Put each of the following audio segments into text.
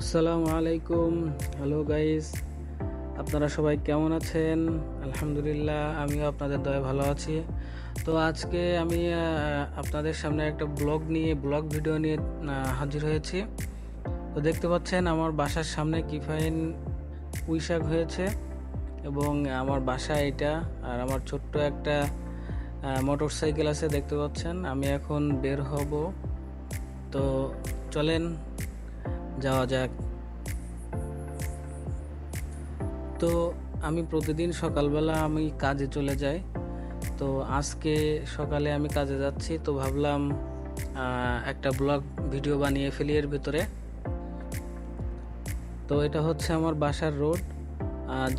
আসসালামু আলাইকুম। Hello guys আপনারা সবাই কেমন আছেন? আলহামদুলিল্লাহ, আমিও আপনাদের দয়ে ভালো আছি। তো আজকে আমি আপনাদের সামনে একটা ব্লগ নিয়ে, ব্লগ ভিডিও নিয়ে হাজির হয়েছি। তো দেখতে পাচ্ছেন, আমার বাসার সামনে কিফাইন পুঁইশাক হয়েছে এবং আমার বাসা এটা। আর আমার ছোট্ট একটা মোটর সাইকেল আছে, দেখতে পাচ্ছেন। আমি এখন বের হব। তো চলেন যাওয়া যাক। তো আমি প্রতিদিন সকালবেলা আমি কাজে চলে যাই। তো আজকে সকালে আমি কাজে যাচ্ছি, তো ভাবলাম একটা ব্লগ ভিডিও বানিয়ে ফেলি এর ভিতরে। তো এটা হচ্ছে আমার বাসার রোড।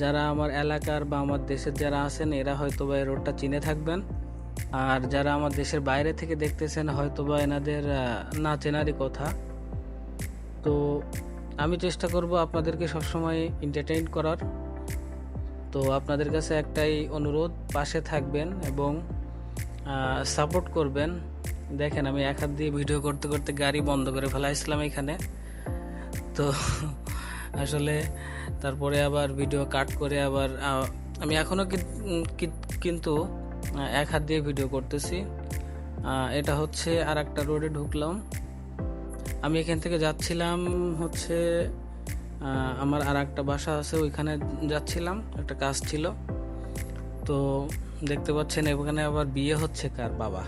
যারা আমার এলাকার বা আমার দেশের যারা আছেন, এরা হয়তো বা এই রোডটা চিনে থাকবেন। আর যারা আমার দেশের বাইরে থেকে দেখতেছেন হয়তো বা এনাদের না চেনারই কথা। তো আমি চেষ্টা করব আপনাদেরকে সবসময় এন্টারটেইন করার। তো আপনাদের কাছে একটাই অনুরোধ, পাশে থাকবেন এবং সাপোর্ট করবেন। দেখেন আমি এক হাত দিয়ে ভিডিও করতে করতে গাড়ি বন্ধ করে ফেলাইছিলাম এখানে। তো আসলে তারপরে আবার ভিডিও কাট করে আবার আমি এখনও কিন্তু এক হাত দিয়ে ভিডিও করতেছি। এটা হচ্ছে আর একটা রোডে ঢুকলাম। আমি এখান থেকে যাচ্ছিলাম হচ্ছে আমার আর একটা বাসা আছে ওইখানে যাচ্ছিলাম, একটা কাজ ছিল। তো দেখতে পাচ্ছেন এখানে আবার বিয়ে হচ্ছে কার বাবা।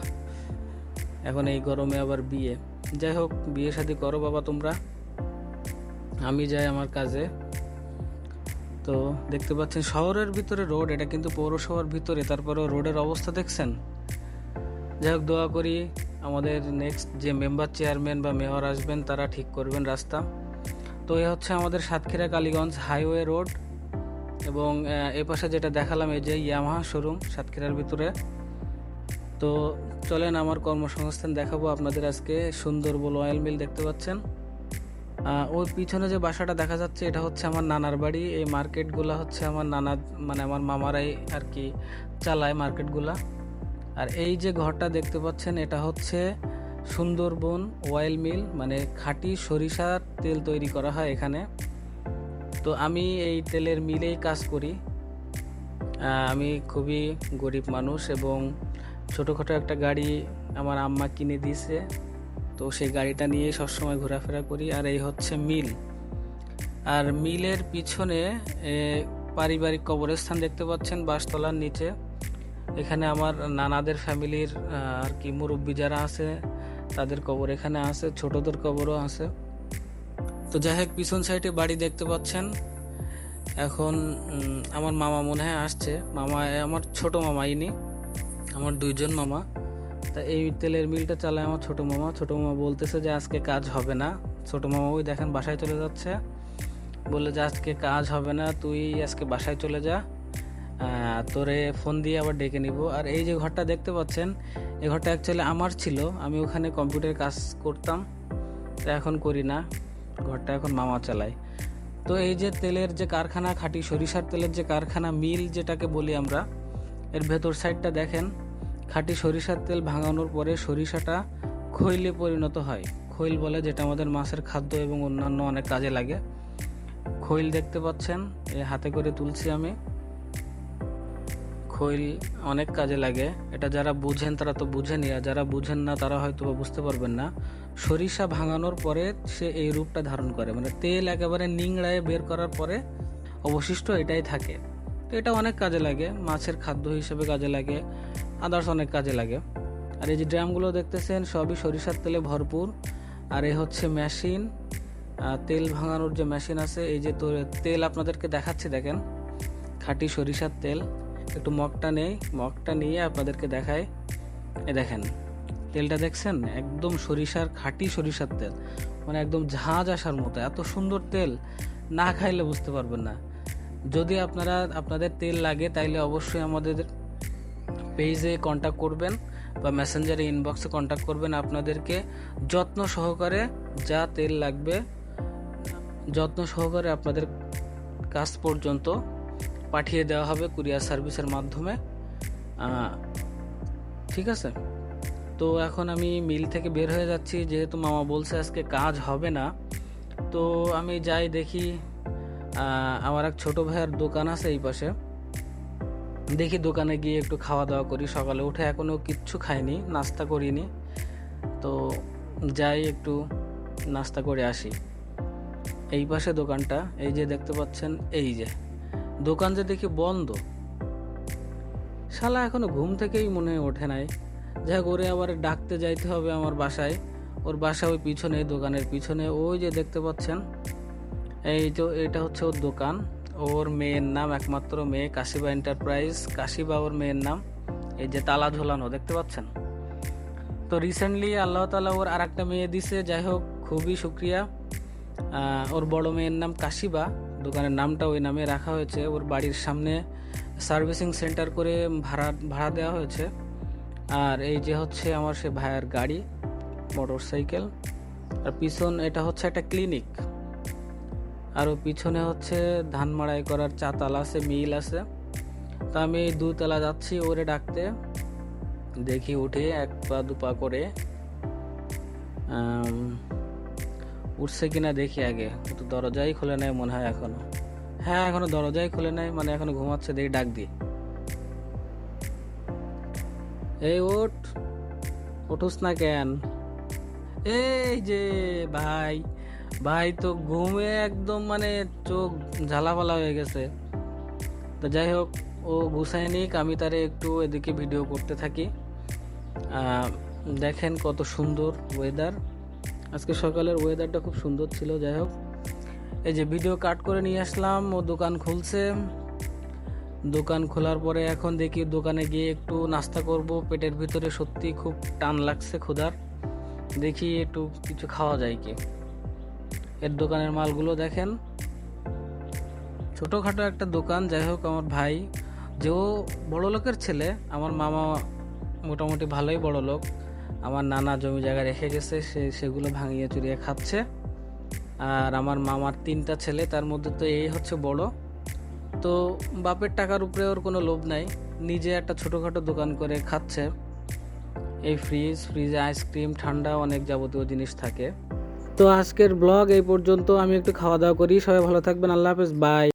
এখন এই গরমে আবার বিয়ে। যাই হোক, বিয়ে শাদি করো বাবা তোমরা। আমি যাই আমার কাজে। তো দেখতে পাচ্ছেন শহরের ভিতরে রোড, এটা কিন্তু পৌরসভার ভিতরে, তারপরেও রোডের অবস্থা দেখছেন? যাই হোক, দোয়া করি আমাদের নেক্সট যে মেম্বার চেয়ারম্যান বা মেয়র আসবেন, তারা ঠিক করবেন রাস্তা। তো এ হচ্ছে আমাদের সাতক্ষীরা কালীগঞ্জ হাইওয়ে রোড এবং এ পাশে যেটা দেখালাম, এই যে ইয়ামাহা শোরুম সাতক্ষীরার ভিতরে। তো চলেন আমার কর্মসংস্থান দেখাবো আপনাদের আজকে। সুন্দরবন অয়েল মিল দেখতে পাচ্ছেন। ওই পিছনে যে বাসাটা দেখা যাচ্ছে, এটা হচ্ছে আমার নানার বাড়ি। এই মার্কেটগুলা হচ্ছে আমার নানা মানে আমার মামারাই আর কি চালায় মার্কেটগুলা আর এই যে ঘরটা দেখতে পাচ্ছেন, এটা হচ্ছে সুন্দরবন অয়েল মিল মানে খাঁটি সরিষার তেল তৈরি করা হয় এখানে। তো আমি এই তেলের মিলেই কাজ করি। আমি খুবই গরিব মানুষ এবং ছোটোখাটো একটা গাড়ি আমার আম্মা কিনে দিয়েছে। তো সেই গাড়িটা নিয়ে সবসময় ঘোরাফেরা করি আর এই হচ্ছে মিল। আর মিলের পিছনে পারিবারিক কবরস্থান দেখতে পাচ্ছেন, বাসতলার নিচে। এখানে আমার নানাদের ফ্যামিলির আর কি মুরব্বী যারা আছে, তাদের কবর এখানে আছে, ছোটদের কবরও আছে। তো যাই হোক, পিছন সাইডে বাড়ি দেখতে পাচ্ছেন। এখন আমার মামা মনে হয় আসছে। মামা আমার ছোট মামা, ইনি। আমার দুইজন মামা। তা এই তেলের মিলটা চালায় আমার ছোট মামা। ছোট মামা বলতেছে যে আজকে কাজ হবে না। ছোট মামা ওই দেখেন বাসায় চলে যাচ্ছে। বলে যে আজকে কাজ হবে না, তুই আজকে বাসায় চলে যা। তোরে ফোন দিয়ে আবার ডেকে নিব। আর এই যে ঘরটা দেখতে পাচ্ছেন, এই ঘরটা অ্যাকচুয়ালি আমার ছিল। আমি ওখানে কম্পিউটার কাজ করতাম, তা এখন করি না। ঘরটা এখন মামা চালায়। তো এই যে তেলের যে কারখানা, খাঁটি সরিষার তেলের যে কারখানা, মিল যেটাকে বলি আমরা, এর ভেতর সাইডটা দেখেন। খাঁটি সরিষার তেল ভাঙানোর পরে সরিষাটা খৈলে পরিণত হয়। খৈল বলে যেটা আমাদের মাছের খাদ্য এবং অন্যান্য অনেক কাজে লাগে। খৈল দেখতে পাচ্ছেন এই হাতে করে তুলছি আমি। খৈল অনেক কাজে লাগে। এটা যারা বুঝেন তারা তো বুঝেনি, আর যারা বুঝেন না তারা হয়তো বুঝতে পারবেন না। সরিষা ভাঙানোর পরে সে এই রূপটা ধারণ করে মানে তেল একেবারে নিংড়ায় বের করার পরে অবশিষ্ট এটাই থাকে। তো এটা অনেক কাজে লাগে, মাছের খাদ্য হিসেবে কাজে লাগে আদার্স অনেক কাজে লাগে। আর এই যে ড্রামগুলো দেখতেছেন, সবই সরিষার তেলে ভরপুর। আর এ হচ্ছে মেশিন তেল ভাঙানোর যে মেশিন আছে, এই যে তেল আপনাদেরকে দেখাচ্ছি, দেখেন। খাঁটি সরিষার তেল। একটু মগটা নেই, মগটা নিয়ে আপনাদেরকে দেখায় এ দেখেন, তেলটা দেখছেন? একদম সরিষার খাঁটি সরিষার তেল। মানে একদম ঝাঁঝ আসার মতো, এত সুন্দর তেল, না খাইলে বুঝতে পারবেন না। যদি আপনারা, আপনাদের তেল লাগে, তাইলে অবশ্যই আমাদের পেজে কন্ট্যাক্ট করবেন বা মেসেঞ্জারে ইনবক্সে কন্ট্যাক্ট করবেন আপনাদেরকে। যত্ন সহকারে যা তেল লাগবে, যত্ন সহকারে আপনাদের কাজ পর্যন্ত পাঠিয়ে দেওয়া হবে কুরিয়ার সার্ভিসের মাধ্যমে। ঠিক আছে? তো এখন আমি মিল থেকে বের হয়ে যাচ্ছি, যেহেতু মামা বলছে আজকে কাজ হবে না। তো আমি যাই দেখি আমার এক ছোট ভাইয়ের দোকান আছে এই পাশে। দেখি দোকানে গিয়ে একটু খাওয়া দাওয়া করি। সকালে উঠে এখনও কিচ্ছু খাইনি, নাস্তা করিনি। তো যাই একটু নাস্তা করে আসি। এই পাশে দোকানটা, এই যে দেখতে পাচ্ছেন, এই যে। দোকান যে দেখি বন্ধ। শালা এখনও ঘুম থেকেই মনে ওঠে নাই। যাই করে আবার ডাকতে যাইতে হবে আমার বাসায়। ওর বাসা ওই পিছনে, দোকানের পিছনে। ওই যে দেখতে পাচ্ছেন? এই তো, এটা হচ্ছে ওর দোকান। ওর মেয়ের নাম একমাত্র মেয়ে, কাশিবা এন্টারপ্রাইজ। কাশিবা ওর মেয়ের নাম। এই যে তালা ঝোলানো, দেখতে পাচ্ছেন? তো রিসেন্টলি আল্লাহ তালা ওর আর একটা মেয়ে দিছে। যাই হোক, খুবই সুক্রিয়া ওর বড় মেয়ের নাম কাশিবা। দোকানের নামটা ওই নামে রাখা হয়েছে। ওর বাড়ির সামনে সার্ভিসিং সেন্টার করে ভাড়া ভাড়া দেওয়া হয়েছে। আর এই যে হচ্ছে আমার সে ভাইয়ের গাড়ি মোটর সাইকেল আর পিছন এটা হচ্ছে একটা ক্লিনিক। আর ও পিছনে হচ্ছে ধান মাড়াই করার চাতাল আছে, মিল আছে। তো আমি দুতলা যাচ্ছি ওরে ডাকতে। দেখি উঠে এক পা দুপা করে উঠছে কিনা দেখি আগে। তো দরজাই খুলে নেয় মনে হয় এখনও। হ্যাঁ এখনও দরজাই খুলে নেয় মানে এখনও ঘুমাচ্ছে, দেখি ডাক দিই। এই ওঠ, উঠোস না কেন? এই যে ভাই ভাই তো ঘুমে একদম মানে চোখ ঝালাপালা হয়ে গেছে। তো যাই হোক, ও গুছাই নিক, আমি তারে একটু এদিকে ভিডিও করতে থাকি। দেখেন কত সুন্দর ওয়েদার আজকে সকালের ওয়েদারটা খুব সুন্দর ছিল, যাই হোক। এই যে ভিডিও কাট করে নিয়ে আসলাম, ও দোকান খুলছে। দোকান খোলার পরে এখন দেখি দোকানে গিয়ে একটু নাস্তা করব, পেটের ভিতরে সত্যি খুব টান লাগছে ক্ষুধার। দেখি একটু কিছু খাওয়া যায় কি। এর দোকানের মালগুলো দেখেন। ছোটোখাটো একটা দোকান, যাই হোক, আমার ভাই। যে ও বড় লোকের ছেলে, আমার মামা মোটামুটি ভালোই বড় লোক আমার নানা জমি জায়গা রেখে গেছে, সে সেগুলো ভাঙিয়ে চুরিয়ে খাচ্ছে। আর আমার মামার তিনটা ছেলে, তার মধ্যে তো এই হচ্ছে বড়। তো বাপের টাকার উপরে ওর কোনো লোভ নাই। নিজে একটা ছোটোখাটো দোকান করে খাচ্ছে। এই ফ্রিজ, ফ্রিজে আইসক্রিম, ঠান্ডা অনেক যাবতীয় জিনিস থাকে। তো আজকের ব্লগ এই পর্যন্ত। আমি একটু খাওয়া দাওয়া করি। সবাই ভালো থাকবেন। আল্লাহ হাফেজ। বাই।